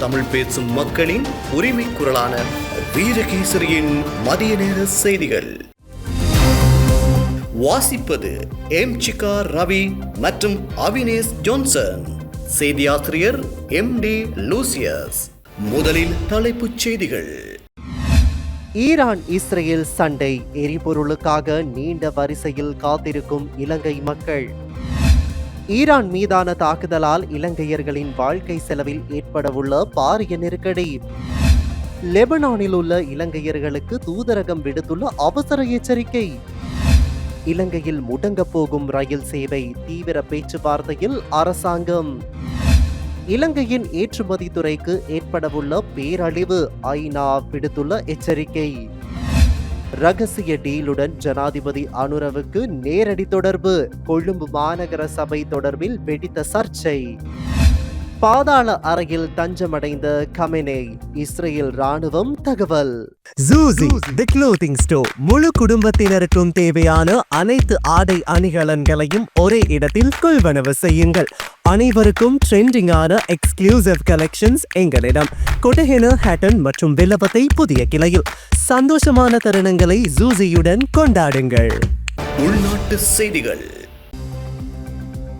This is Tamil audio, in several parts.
தமிழ் பேசும் மக்களின் உரிமை குரலான வீரகேசரியின் மதிய நேர செய்திகள். வாசிப்பது எம் சிகா ரவி மற்றும் அவினேஷ் ஜோன்சன். செய்தியாசிரியர் எம் டி லூசியஸ். முதலில் தலைப்புச் செய்திகள். ஈரான் இஸ்ரேல் சண்டை எரிபொருளுக்காக நீண்ட வரிசையில் காத்திருக்கும் இலங்கை மக்கள். ஈரான் மீதான தாக்குதலால் இலங்கையர்களின் வாழ்க்கை செலவில் ஏற்படவுள்ள பாரிய நெருக்கடி. லெபனானில் உள்ள இலங்கையர்களுக்கு தூதரகம் விடுத்துள்ள அவசர எச்சரிக்கை. இலங்கையில் முடங்கப் போகும் ரயில் சேவை தீவிர பேச்சுவார்த்தையில் அரசாங்கம். இலங்கையின் ஏற்றுமதி துறைக்கு ஏற்படவுள்ள பேரழிவு ஐநா விடுத்துள்ள எச்சரிக்கை. ரகசிய டீலுடன் ஜனாதிபதி அனுரவுக்கு நேரடி தொடர்பு. கொழும்பு மாநகர சபை தொடர்பில் வெடித்த சர்ச்சை. பாதாள அறையில் தஞ்சமடைந்த கமெனே இஸ்ரேல் ராணுவம் தகவல். ஜூசி தி க்ளோத்திங் ஸ்டோர் முழு குடும்பத்தினருக்கும் தேவையான அனைத்து ஆடை அணிகலன்களையும் ஒரே இடத்தில் கொள்வனவு செய்யுங்கள். அனைவருக்கும் ட்ரெண்டிங்கான எக்ஸ்க்ளூசிவ் கலெக்ஷன்ஸ் எங்களிடம். கொட்டஹென ஹேட்டன் மற்றும் வில்லபத்தை புதிய கிளையில். சந்தோஷமான தருணங்களை ஜூசியுடன் கொண்டாடுங்கள். உள்நாட்டு செய்திகள்.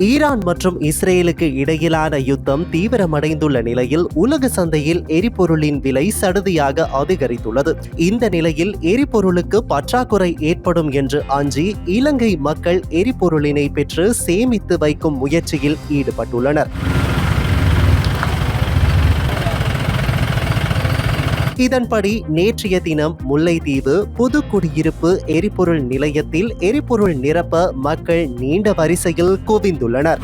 ஈரான் மற்றும் இஸ்ரேலுக்கு இடையிலான யுத்தம் தீவிரமடைந்துள்ள நிலையில் உலக சந்தையில் எரிபொருளின் விலை சடுதியாக அதிகரித்துள்ளது. இந்த நிலையில் எரிபொருளுக்கு பற்றாக்குறை ஏற்படும் என்று அஞ்சி இலங்கை மக்கள் எரிபொருளினை பெற்று சேமித்து வைக்கும் முயற்சியில் ஈடுபட்டுள்ளனர். இதன்படி நேற்றைய தினம் முல்லைத்தீவு புதுக்குடியிருப்பு எரிபொருள் நிலையத்தில் எரிபொருள் நிரப்ப மக்கள் நீண்ட வரிசையில் குவிந்துள்ளனர்.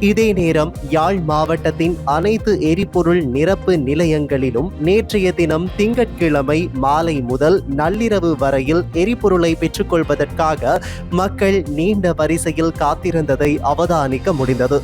இதே நேரம் யாழ் மாவட்டத்தின் அனைத்து எரிபொருள் நிரப்பு நிலையங்களிலும் நேற்றைய தினம் திங்கட்கிழமை மாலை முதல் நள்ளிரவு வரையில் எரிபொருளை பெற்றுக்கொள்வதற்காக மக்கள் நீண்ட வரிசையில் காத்திருந்ததை அவதானிக்க முடிந்தது.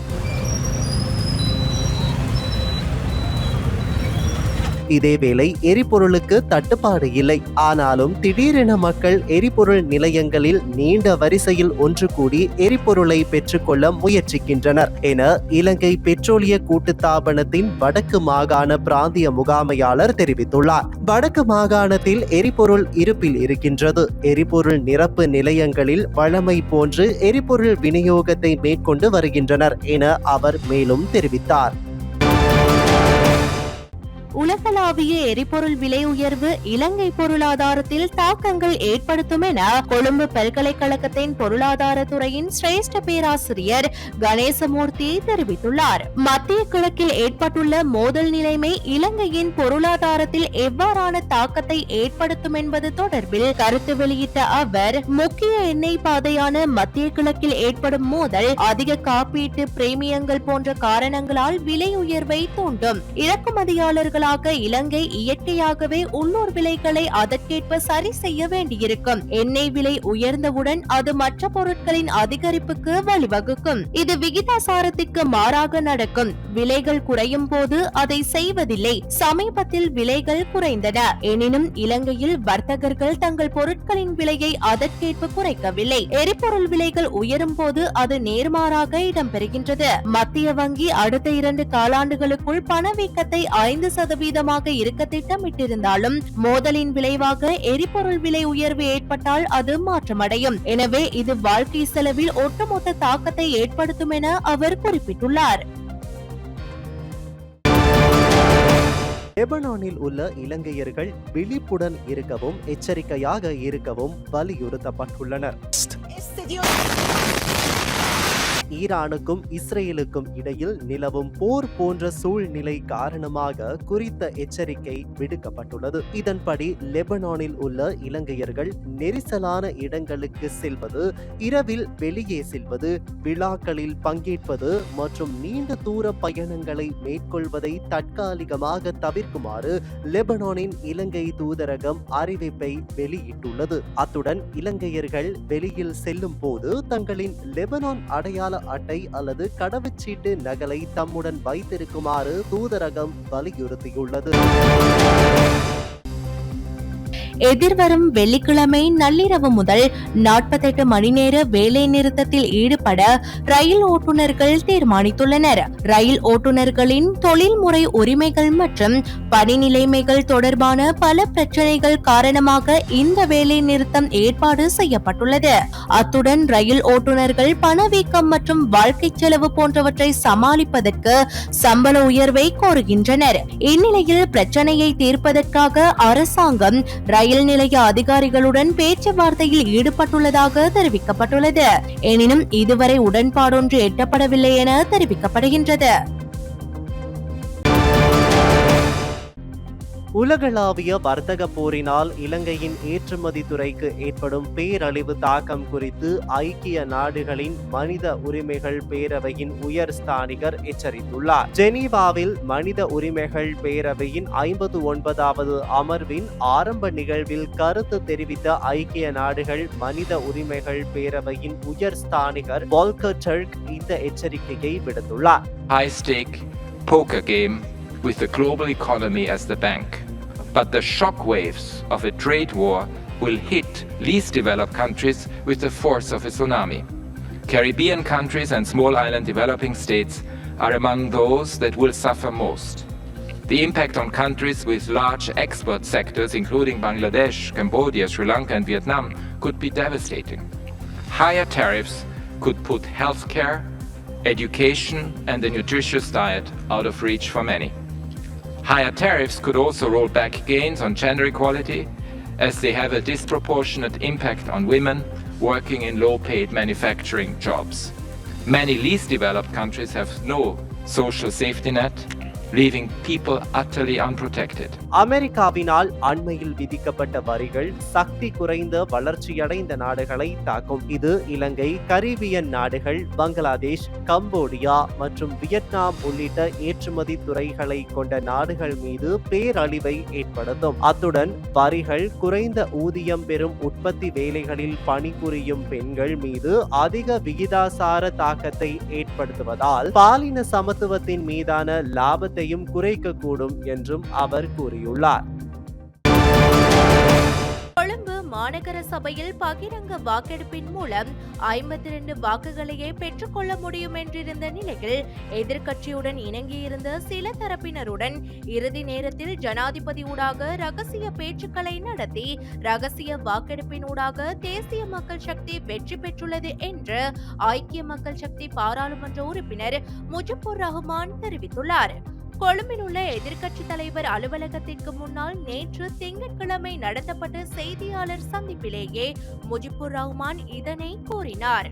இதேவேளை எரிபொருளுக்கு தட்டுப்பாடு இல்லை. ஆனாலும் திடீரென மக்கள் எரிபொருள் நிலையங்களில் நீண்ட வரிசையில் ஒன்று கூடி எரிபொருளை பெற்றுக்கொள்ள முயற்சிக்கின்றனர். என இலங்கை பெட்ரோலிய கூட்டுத்தாபனத்தின் வடக்கு மாகாண பிராந்திய முகாமையாளர் தெரிவித்துள்ளார். வடக்கு மாகாணத்தில் எரிபொருள் இருப்பில் இருக்கின்றது. எரிபொருள் நிரப்பு நிலையங்களில் வழமை போன்று எரிபொருள் விநியோகத்தை மேற்கொண்டு வருகின்றனர் என அவர் மேலும் தெரிவித்தார். உலகளாவிய எரிபொருள் விலை உயர்வு இலங்கை பொருளாதாரத்தில் தாக்கங்கள் ஏற்படுத்தும் என கொழும்பு பல்கலைக்கழகத்தின் பொருளாதாரத்துறையின் சிரேஷ்ட பேராசிரியர் கணேசமூர்த்தி தெரிவித்துள்ளார். மத்திய கிழக்கில் ஏற்பட்டுள்ள மோதல் நிலைமை இலங்கையின் பொருளாதாரத்தில் எவ்வாறான தாக்கத்தை ஏற்படுத்தும் என்பது தொடர்பில் கருத்து வெளியிட்ட அவர் முக்கிய எண்ணெய் பாதையான மத்திய கிழக்கில் ஏற்படும் மோதல் அதிக காப்பீட்டு பிரேமியங்கள் போன்ற காரணங்களால் விலை உயர்வை தூண்டும் இறக்குமதியாளர்கள் இறக்குமதியாளர்களாக இலங்கை இயற்கையாகவே உள்ளூர் விலைகளை அதற்கேற்ப சரி செய்ய வேண்டியிருக்கும். எண்ணெய் விலை உயர்ந்தவுடன் அது மற்ற பொருட்களின் அதிகரிப்புக்கு வழிவகுக்கும். இது விகிதாசாரத்திற்கு மாறாக நடக்கும். விலைகள் குறையும் போது அதை செய்வதில்லை. சமீபத்தில் விலைகள் குறைந்தன. எனினும் இலங்கையில் வர்த்தகர்கள் தங்கள் பொருட்களின் விலையை அதற்கேற்ப குறைக்கவில்லை. எரிபொருள் விலைகள் உயரும் போது அது நேர்மாறாக இடம்பெறுகின்றது. மத்திய வங்கி அடுத்த இரண்டு காலாண்டுகளுக்குள் பணவீக்கத்தை ஐந்து சதவீதமாக இருக்க திட்டமிட்டிருந்தாலும் மோதலின் விளைவாக எரிபொருள் விலை உயர்வு ஏற்பட்டால் அது மாற்றமடையும். எனவே இது வாழ்க்கை செலவில் ஒட்டுமொத்த தாக்கத்தை ஏற்படுத்தும் என அவர் குறிப்பிட்டுள்ளார். லெபனானில் உள்ள இலங்கையர்கள் விழிப்புடன் இருக்கவும் எச்சரிக்கையாக இருக்கவும் வலியுறுத்தப்பட்டுள்ளனர். ஈரானுக்கும் இஸ்ரேலுக்கும் இடையில் நிலவும் போர் போன்ற சூழ்நிலை காரணமாக குறித்த எச்சரிக்கை விடுக்கப்பட்டுள்ளது. இதன்படி லெபனானில் உள்ள இலங்கையர்கள் நெரிசலான இடங்களுக்கு செல்வது இரவில் வெளியே செல்வது விழாக்களில் பங்கேற்பது மற்றும் நீண்ட தூர பயணங்களை மேற்கொள்வதை தற்காலிகமாக தவிர்க்குமாறு லெபனானின் இலங்கை தூதரகம் அறிவிப்பை வெளியிட்டுள்ளது. அத்துடன் இலங்கையர்கள் வெளியில் செல்லும் போது தங்களின் லெபனான் அடையாள அட்டை அல்லது கடவுச்சீட்டு நகலை தம்முடன் வைத்திருக்குமாறு தூதரகம் வலியுறுத்தியுள்ளது. எதிர்வரும் வெள்ளிக்கிழமை நள்ளிரவு முதல் நாற்பத்தெட்டு மணி நேர வேலை நிறுத்தத்தில் ஈடுபட ரயில் ஓட்டுநர்கள் தீர்மானித்துள்ளனர். ரயில் ஓட்டுநர்களின் தொழில்முறை உரிமைகள் மற்றும் பணி நிலைமைகள் தொடர்பான பல பிரச்சனைகள் காரணமாக இந்த வேலை நிறுத்தம் ஏற்பாடு செய்யப்பட்டுள்ளது. அத்துடன் ரயில் ஓட்டுநர்கள் பணவீக்கம் மற்றும் வாழ்க்கை செலவு போன்றவற்றை சமாளிப்பதற்கு சம்பள உயர்வை கோருகின்றனர். இந்நிலையில் பிரச்சனையை தீர்ப்பதற்காக அரசாங்கம் ரயில் நிலைய அதிகாரிகளுடன் பேச்சுவார்த்தையில் ஈடுபட்டுள்ளதாக தெரிவிக்கப்பட்டுள்ளது. எனினும் இதுவரை உடன்பாடொன்று எட்டப்படவில்லை என தெரிவிக்கப்படுகின்றது. உலகளாவிய வர்த்தக போரினால் இலங்கையின் ஏற்றுமதி துறைக்கு ஏற்படும் பேரழிவு தாக்கம் குறித்து ஐக்கிய நாடுகளின் மனித உரிமைகள் பேரவையின் உயர் ஸ்தானிகர் எச்சரித்துள்ளார். ஜெனீவாவில் மனித உரிமைகள் பேரவையின் ஐம்பது ஒன்பதாவது அமர்வின் ஆரம்ப நிகழ்வில் கருத்து தெரிவித்த ஐக்கிய நாடுகள் மனித உரிமைகள் பேரவையின் உயர் ஸ்தானிகர் வால்கர் டர்க் இந்த எச்சரிக்கையை விடுத்துள்ளார். High stake poker game. With the global economy as the bank. But the shock waves of a trade war will hit least developed countries with the force of a tsunami. Caribbean countries and small island developing states are among those that will suffer most. The impact on countries with large export sectors, including Bangladesh, Cambodia, Sri Lanka, and Vietnam, could be devastating. Higher tariffs could put healthcare, education, and a nutritious diet out of reach for many. Higher tariffs could also roll back gains on gender equality, as they have a disproportionate impact on women working in low paid manufacturing jobs. Many least developed countries have no social safety net, leaving people utterly unprotected. அமெரிக்காவினால் அண்மையில் விதிக்கப்பட்ட வரிகள் சக்தி குறைந்த வளர்ச்சியடைந்த நாடுகளை தாக்கும் இது இலங்கை கரீபியன் நாடுகள் பங்களாதேஷ் கம்போடியா மற்றும் வியட்நாம் உள்ளிட்ட ஏற்றுமதி துறைகளை கொண்ட நாடுகள் மீது பேரழிவை ஏற்படுத்தும் அத்துடன் வரிகள் குறைந்த ஊதியம் பெறும் உற்பத்தி வேலைகளில் பணிபுரியும் பெண்கள் மீது அதிக விகிதாசார தாக்கத்தை ஏற்படுத்துவதால் பாலின சமத்துவத்தின் மீதான லாபத்தையும் குறைக்கக்கூடும் என்றும் அவர் கூறியுள்ளார். கொழும்பு மாநகர சபையில் பகிரங்க வாக்கெடுப்பின் மூலம் ஐம்பத்தி இரண்டு வாக்குகளையே பெற்றுக்கொள்ள முடியும் என்றிருந்த நிலையில் எதிர்க்கட்சியுடன் இணங்கியிருந்த சில தரப்பினருடன் இறுதி நேரத்தில் ஜனாதிபதி ஊடாக ரகசிய பேச்சுக்களை நடத்தி ரகசிய வாக்கெடுப்பினூடாக தேசிய மக்கள் சக்தி வெற்றி பெற்றுள்ளது என்று ஐக்கிய மக்கள் சக்தி பாராளுமன்ற உறுப்பினர் முஜிபுர் ரஹ்மான் தெரிவித்துள்ளார். கொழும்பில் உள்ள எதிர்க்கட்சி தலைவர் அலுவலகத்திற்கு முன்னால் நேற்று திங்கட்கிழமை நடத்தப்பட்ட செய்தியாளர் சந்திப்பிலேயே முஜிபுர் ரஹ்மான் இதனை கூறினார்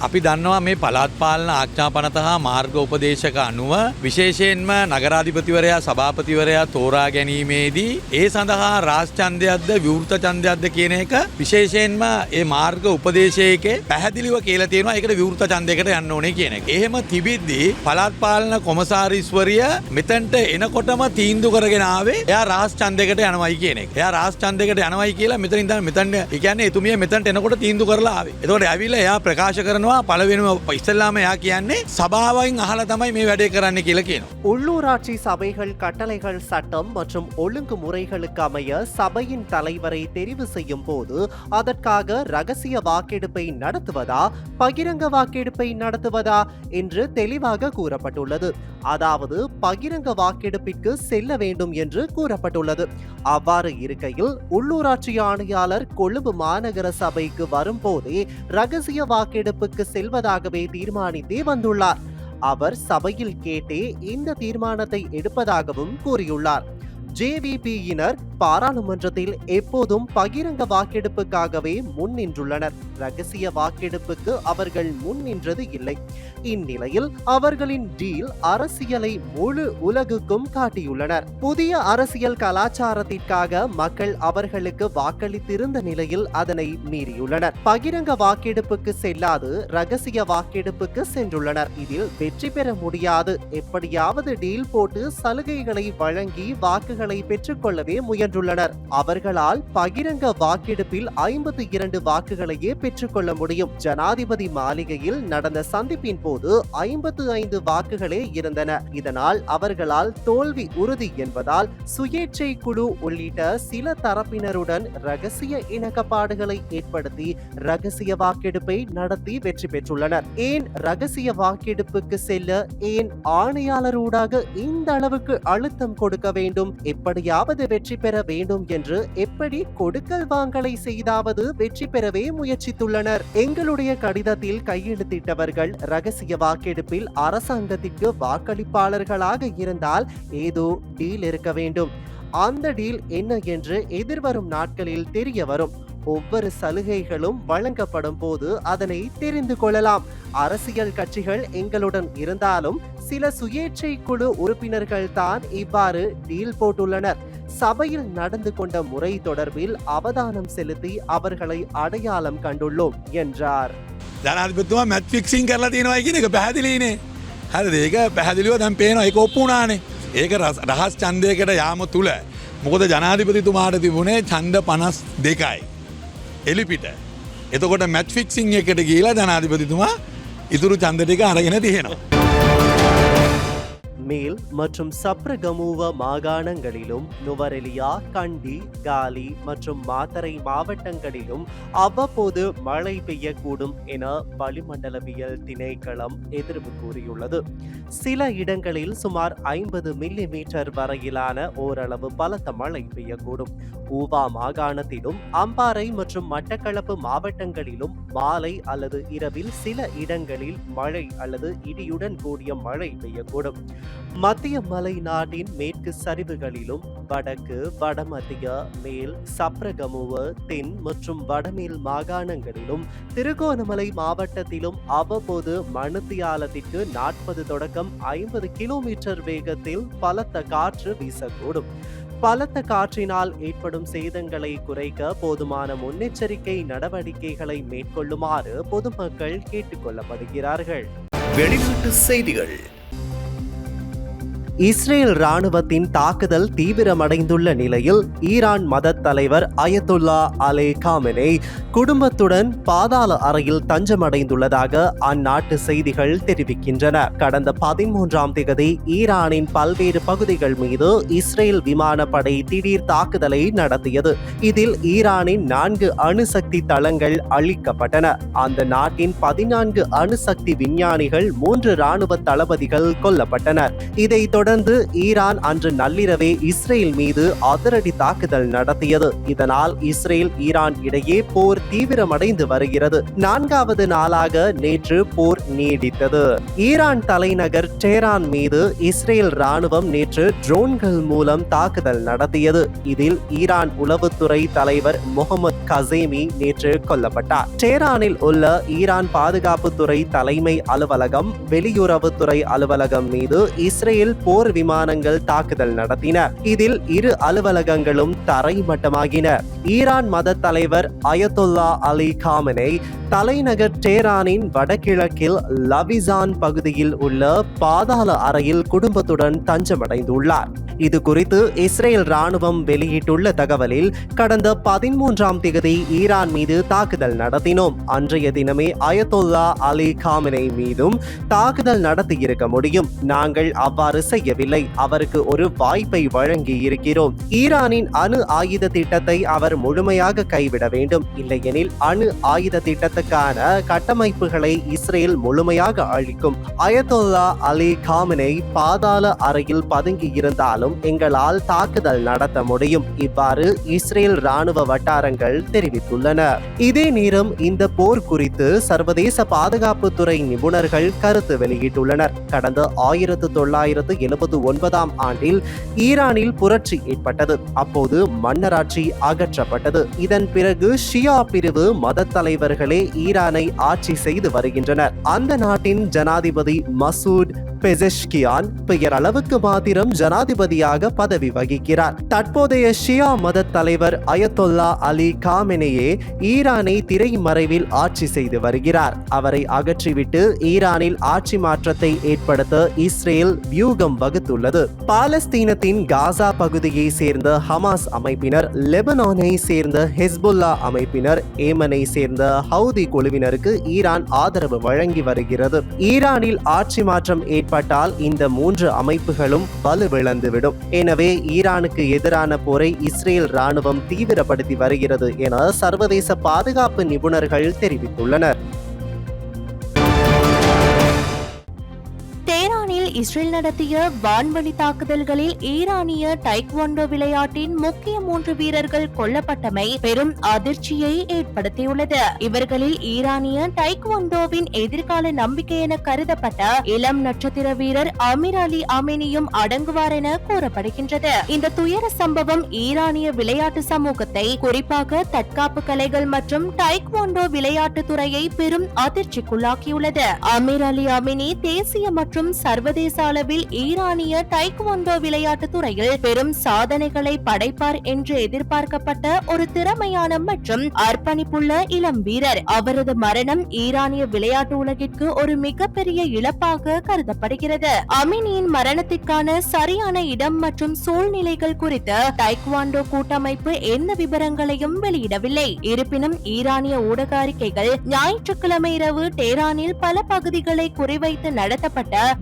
අපි දන්නවා මේ පළාත් පාලන ආච්ඥාපනත හා මාර්ග උපදේශක අනුව විශේෂයෙන්ම නගරාධිපතිවරයා සභාපතිවරයා තෝරා ගැනීමේදී ඒ සඳහා රාශ්චන්දයක්ද විවෘත චන්දයක්ද කියන එක විශේෂයෙන්ම ඒ මාර්ග උපදේශයක පැහැදිලිව කියල තියෙනවා එකට විවෘත චන්දයකට යන්න ඕනේ කියන එක. එහෙම තිබිද්දී පළාත් පාලන කොමසාරිස්වරිය මෙතැන්ට එනකොටම තීන්දු කරගෙනාවේ එයා රාශ්චන්දයකට යනවයි කියන එක. එයා රාශ්චන්දයකට යනවයි කියලා මෙතනින් ඉඳන් මෙතැන්ට ඒ කියන්නේ එතුමිය මෙතැන්ට එනකොට තීන්දු කරලා ආවේ. එතකොට ඇවිල්ලා එයා ප්‍රකාශ කරනවා පළවෙනිම ඉස්සල්ලාම එයා කියන්නේ සභාවයින් අහලා තමයි මේ වැඩේ කරන්න කියලා කියනවා. உள்ளூராட்சி சபைகள் கட்டளைகள் சட்டம் மற்றும் ஒழுங்குமுறைகளுக்கு அமைய சபையின் தலைவரை தெரிவு செய்யும் போது அதற்காக ரகசிய வாக்கெடுப்பை நடத்துவதா பகிரங்க வாக்கெடுப்பை நடத்துவதா என்று தெளிவாக கூறப்பட்டுள்ளது அதாவது பகிரங்க வாக்கெடுப்பிற்கு செல்ல வேண்டும் என்று கூறப்பட்டுள்ளது. அவ்வாறு இருக்கையில் உள்ளூராட்சி ஆணையாளர் கொழும்பு மாநகர சபைக்கு வரும்போதே ரகசிய வாக்கெடுப்புக்கு செல்வதாகவே தீர்மானித்தே வந்துள்ளார். அவர் சபையில் கேட்டே இந்த தீர்மானத்தை எடுப்பதாகவும் கூறியுள்ளார். ஜேவிபியினர் பாராளுமன்றத்தில் எப்போதும் பகிரங்க வாக்கெடுப்புக்காகவே முன் நின்றுள்ளனர். ரகசிய வாக்கெடுப்புக்கு அவர்கள் முன் நின்றது இல்லை. இந்நிலையில் அவர்களின் டீல் அரசியலை முழு உலகுக்கும் காட்டியுள்ளனர். புதிய அரசியல் கலாச்சாரத்திற்காக மக்கள் அவர்களுக்கு வாக்களித்திருந்த நிலையில் அதனை மீறியுள்ளனர். பகிரங்க வாக்கெடுப்புக்கு செல்லாது ரகசிய வாக்கெடுப்புக்கு சென்றுள்ளனர். இதில் வெற்றி பெற முடியாது. எப்படியாவது டீல் போட்டு சலுகைகளை வழங்கி வாக்குகள் வாக்குகளை பெற்றுக்கொள்ளவே முயன்றுள்ளனர். அவர்களால் பகிரங்க வாக்கெடுப்பில் ஐம்பத்தி இரண்டு வாக்குகளையே பெற்றுக்கொள்ள முடியும். ஜனாதிபதி மாளிகையில் நடந்த சந்திப்பின் போது ஐம்பத்து ஐந்து வாக்குகளே இருந்தன. இதனால் அவர்களால் தோல்வி உறுதி என்பதால் சுயேட்சை குழு உள்ளிட்ட சில தரப்பினருடன் ரகசிய இணக்கப்பாடுகளை ஏற்படுத்தி ரகசிய வாக்கெடுப்பை நடத்தி வெற்றி பெற்றுள்ளனர். ஏன் ரகசிய வாக்கெடுப்புக்கு செல்ல ஏன் ஆணையாளரூடாக இந்த அளவுக்கு அழுத்தம் கொடுக்க வேண்டும் எப்படியாவது வெற்றி பெற வேண்டும் என்று எப்படி கொடுக்கல் வாங்கலை செய்தாவது வெற்றி பெறவே முயற்சித்துள்ளனர். எங்களுடைய கடிதத்தில் கையெழுத்திட்டவர்கள் ரகசிய வாக்கெடுப்பில் அரசாங்கத்திற்கு வாக்களிப்பாளர்களாக இருந்தால் ஏதோ டீல் இருக்க வேண்டும். அந்த டீல் என்ன என்று எதிர்வரும் நாட்களில் தெரிய வரும். ஒவ்வொரு சலுகைகளும் வழங்கப்படும் போது அதனை தெரிந்து கொள்ளலாம் அரசியல் கட்சிகள் எங்களுடன் இருந்தாலும் சில சுயேட்சை குழு உறுப்பினர்கள் தான் இவ்வாறு டீல் போட்டுள்ளனர் சபையில் நடந்து கொண்ட முறை தொடர்பில் அவதானம் செலுத்தி அவர்களை அடையாளம் கண்டுள்ளோம் என்றார் ජනාධිපතුමා මැත් ෆික්සිං කරලා තියෙනවා කියන එක පැහැදිලීනේ හරි ඒක පැහැදිලිව දැන් පේනවා ඒක ඔප්පුනානේ ඒක රස- රහස් චන්දයකට යාම තුළ මොකද ජනාධිපතිතුමාට තිබුණේ චන්ද පනස් දෙකයි එලිපිට එතකොට මැත් ෆික්සිං එකට කියලා ජනාධිපතිතුමා ඉතුරු චන්ද ටික අරගෙන තියෙනවා. மேல் மற்றும் சப்ரகமுவ மாகாணங்களிலும் நுவரெலியா கண்டி காலி மற்றும் மாத்தரை மாவட்டங்களிலும் அவ்வப்போது மழை பெய்யக்கூடும் என வளிமண்டலவியல் திணைக்களம் எதிர்ப்பு கூறியுள்ளது. சில இடங்களில் சுமார் ஐம்பது மில்லி மீட்டர் வரையிலான ஓரளவு பலத்த மழை பெய்யக்கூடும். ஊவா மாகாணத்திலும் அம்பாறை மற்றும் மட்டக்களப்பு மாவட்டங்களிலும் மாலை அல்லது இரவில் சில இடங்களில் மழை அல்லது இடியுடன் கூடிய மழை பெய்யக்கூடும். மத்திய மலை நாட்டின் மேற்கு சரிவுகளிலும் வடக்கு வடமத்திய மேல் சப்ரகமுவ தென் மற்றும் வடமேல் மாகாணங்களிலும் திருகோணமலை மாவட்டத்திலும் அவ்வப்போது மணித்தியாலத்திற்கு நாற்பது தொடக்கம் ஐம்பது கிலோமீட்டர் வேகத்தில் பலத்த காற்று வீசக்கூடும். பலத்த காற்றினால் ஏற்படும் சேதங்களை குறைக்க போதுமான முன்னெச்சரிக்கை நடவடிக்கைகளை மேற்கொள்ளுமாறு பொதுமக்கள் கேட்டுக்கொள்ளப்படுகிறார்கள் வெளிநாட்டு செய்திகள். இஸ்ரேல் ராணுவத்தின் தாக்குதல் தீவிரமடைந்துள்ள நிலையில் ஈரான் மத தலைவர் அயத்துல்லா அலே காமெனே குடும்பத்துடன் பாதாள அறையில் தஞ்சமடைந்துள்ளதாக அந்நாட்டு செய்திகள் தெரிவிக்கின்றன. கடந்த பதிமூன்றாம் தேதி ஈரானின் பல்வேறு பகுதிகள் மீது இஸ்ரேல் விமானப்படை திடீர் தாக்குதலை நடத்தியது. இதில் ஈரானின் நான்கு அணுசக்தி தளங்கள் அழிக்கப்பட்டன. அந்த நாட்டின் பதினான்கு அணுசக்தி விஞ்ஞானிகள் மூன்று ராணுவ தளபதிகள் கொல்லப்பட்டனர். இதைத் தொடர்ந்து தொடர்ந்து ஈரான் அன்று நள்ளிரவே இஸ்ரேல் மீது அதிரடி தாக்குதல் நடத்தியது. இதனால் இஸ்ரேல் ஈரான் இடையே போர் தீவிரமடைந்து வருகிறது. நான்காவது நாளாக நேற்று போர் நீடித்தது. ஈரான் தலைநகர் டேரான் மீது இஸ்ரேல் ராணுவம் நேற்று ட்ரோன்கள் மூலம் தாக்குதல் நடத்தியது. இதில் ஈரான் உளவுத்துறை தலைவர் முகமது கசேமி நேற்று கொல்லப்பட்டார். டேரானில் உள்ள ஈரான் பாதுகாப்புத்துறை தலைமை அலுவலகம் வெளியுறவுத்துறை அலுவலகம் மீது இஸ்ரேல் போர் விமானங்கள் தாக்குதல் நடத்தின. இதில் இரு அலுவலகங்களும் தரைமட்டமாகின. ஈரான் மத தலைவர் அயத்துல்லா அலி காமனை தலைநகர் டேரானின் வடகிழக்கில் லவிசான் பகுதியில் உள்ள பாதாள அறையில் குடும்பத்துடன் தஞ்சமடைந்துள்ளார். இது குறித்து இஸ்ரேல் ராணுவம் வெளியிட்டுள்ள தகவலில் கடந்த பதிமூன்றாம் தேதி ஈரான் மீது தாக்குதல் நடத்தினோம். அன்றைய தினமே அயத்தொல்லா அலி காமினை மீதும் தாக்குதல் நடத்தியிருக்க முடியும். நாங்கள் அவ்வாறு செய்யவில்லை. அவருக்கு ஒரு வாய்ப்பை வழங்கி இருக்கிறோம் ஈரானின் அணு ஆயுத திட்டத்தை அவர் முழுமையாக கைவிட வேண்டும். இல்லையெனில் அணு ஆயுத திட்டத்துக்கான கட்டமைப்புகளை இஸ்ரேல் முழுமையாக அழிக்கும். அயத்துல்லா அலி காமினை பாதாள அறையில் பதுங்கி இருந்தாலும் எங்களால் தாக்குதல் நடத்த முடியும். இவ்வாறு இஸ்ரேல் ராணுவ வட்டாரங்கள் தெரிவித்துள்ளன. இதே நேரம் இந்த போர் குறித்து சர்வதேச பாதுகாப்புத்துறை நிபுணர்கள் கருத்து வெளியிட்டுள்ளனர். கடந்த ஆயிரத்து தொள்ளாயிரத்து எழுபத்து ஒன்பதாம் ஆண்டில் ஈரானில் புரட்சி ஏற்பட்டது. அப்போது மன்னராட்சி அகற்றப்பட்டது. இதன் பிறகு ஷியா பிரிவு மத தலைவர்களே ஈரானை ஆட்சி செய்து வருகின்றனர். அந்த நாட்டின் ஜனாதிபதி மசூத் பெசெஷ்கியான் பெயரளவுக்கு மாத்திரம் ஜனாதிபதியாக பதவி வகிக்கிறார். தற்போதைய ஷியா மத தலைவர் அயத்தொல்லா அலி காமெனேயே ஈரானை திரைமறைவில் ஆட்சி செய்து வருகிறார். அவரை அகற்றிவிட்டு ஈரானில் ஆட்சி மாற்றத்தை ஏற்படுத்த இஸ்ரேல் வியூகம் வகுத்துள்ளது. பாலஸ்தீனத்தின் காசா பகுதியை சேர்ந்த ஹமாஸ் அமைப்பினர் லெபனானை சேர்ந்த ஹெஸ்புல்லா அமைப்பினர் ஏமனை சேர்ந்த ஹவுதி குழுவினருக்கு ஈரான் ஆதரவு வழங்கி வருகிறது. ஈரானில் ஆட்சி மாற்றம் ஏற்ப ஏற்பட்டால் இந்த மூன்று அமைப்புகளும் வலுவிழந்துவிடும் எனவே ஈரானுக்கு எதிரான போரை இஸ்ரேல் ராணுவம் தீவிரப்படுத்தி வருகிறது என சர்வதேச பாதுகாப்பு நிபுணர்கள் தெரிவித்துள்ளனர். இஸ்ரேல் நடத்திய வான்வழி தாக்குதல்களில் ஈரானிய டைக்வாண்டோ விளையாட்டின் முக்கிய மூன்று வீரர்கள் கொல்லப்பட்டமை பெரும் அதிர்ச்சியை ஏற்படுத்தியுள்ளது. இவர்களில் ஈரானிய டைக்வாண்டோவின் எதிர்கால நம்பிக்கை என கருதப்பட்ட இளம் நட்சத்திர வீரர் அமீர் அலி அமினியும் அடங்குவார் என கூறப்படுகின்றது. இந்த துயர சம்பவம் ஈரானிய விளையாட்டு சமூகத்தை குறிப்பாக தற்காப்பு கலைகள் மற்றும் டைக்வாண்டோ விளையாட்டு துறையை பெரும் அதிர்ச்சிக்குள்ளாக்கியுள்ளது. அமீர் அலி அமினி தேசிய மற்றும் சர்வதேச அளவில் ஈரானிய டைக்வாண்டோ விளையாட்டு துறையில் பெரும் சாதனைகளை படைப்பார் என்று எதிர்பார்க்கப்பட்ட ஒரு திறமையான மற்றும் அர்ப்பணிப்புள்ள இளம் வீரர். அவரது மரணம் ஈரானிய விளையாட்டு உலகிற்கு ஒரு மிகப்பெரிய இழப்பாக கருதப்படுகிறது. அமினியின் மரணத்திற்கான சரியான இடம் மற்றும் சூழ்நிலைகள் குறித்து டைக்வாண்டோ கூட்டமைப்பு எந்த விவரங்களையும் வெளியிடவில்லை. இருப்பினும் ஈரானிய ஊடக அறிக்கைகள் ஞாயிற்றுக்கிழமை இரவு டேரானில் பல பகுதிகளை குறிவைத்து நடத்தப்பட்ட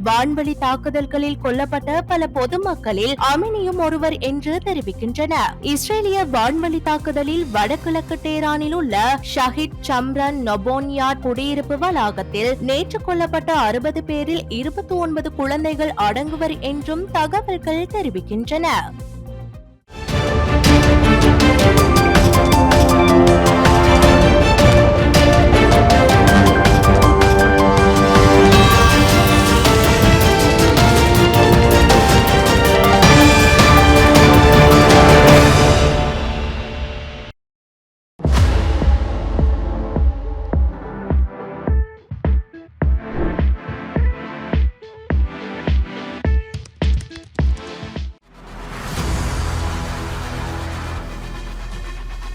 வான்வழி தாக்குதல்களில் கொல்லப்பட்ட பல பொதுமக்களில் அமினியும் ஒருவர் என்று தெரிவிக்கின்றன இஸ்ரேலிய வான்வழி தாக்குதலில் வடகிழக்கு டேரானில் உள்ள ஷஹித் சம்ரன் நொபோன்யாட் குடியிருப்பு வளாகத்தில் நேற்று கொல்லப்பட்ட அறுபது பேரில் இருபத்தி ஒன்பது குழந்தைகள் அடங்குவர் என்றும் தகவல்கள் தெரிவிக்கின்றன.